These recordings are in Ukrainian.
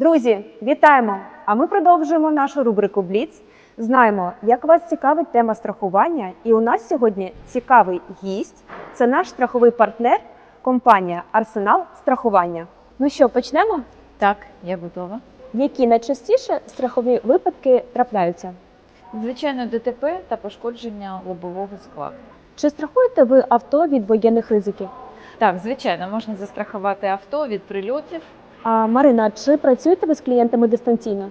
Друзі, вітаємо! А ми продовжуємо нашу рубрику Бліц. Знаємо, як вас цікавить тема страхування, і у нас сьогодні цікавий гість. Це наш страховий партнер, компанія Арсенал страхування. Ну що, почнемо? Так, я готова. Які найчастіше страхові випадки трапляються? Звичайно, ДТП та пошкодження лобового скла. Чи страхуєте ви авто від воєнних ризиків? Так, звичайно, можна застрахувати авто від прильотів. А Марина, чи працюєте ви з клієнтами дистанційно?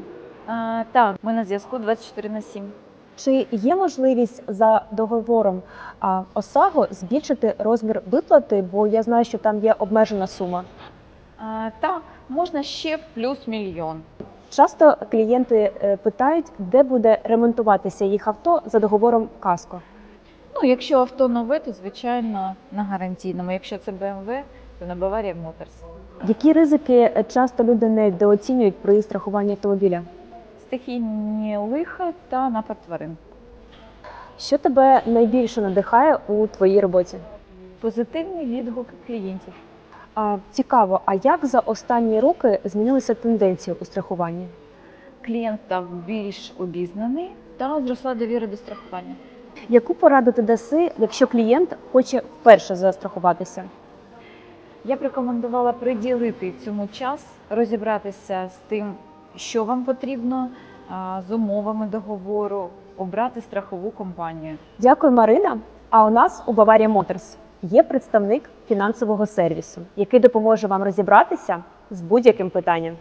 А, так, ми на зв'язку 24 на 7. Чи є можливість за договором а, ОСАГО збільшити розмір виплати? Бо я знаю, що там є обмежена сума. А, так, можна ще плюс мільйон. Часто клієнти е, питають, де буде ремонтуватися їх авто за договором КАСКО. Ну, якщо авто нове, то звичайно на гарантійному. Якщо це то на Bavaria Motors. Які ризики е, часто люди недооцінюють при страхуванні автомобіля? Стихійні лиха та напад тварин. Що тебе найбільше надихає у твоїй роботі? Позитивний відгук клієнтів. А, цікаво, а як за останні роки змінилися тенденції у страхуванні? Клієнт став більш обізнаний та зросла довіра до страхування. Яку пораду ти даси, якщо клієнт хоче вперше застрахуватися? Я б рекомендувала приділити цьому час, розібратися з тим, що вам потрібно, з умовами договору, обрати страхову компанію. Дякую, Марина. А у нас у Bavaria Motors є представник фінансового сервісу, який допоможе вам розібратися з будь-яким питанням.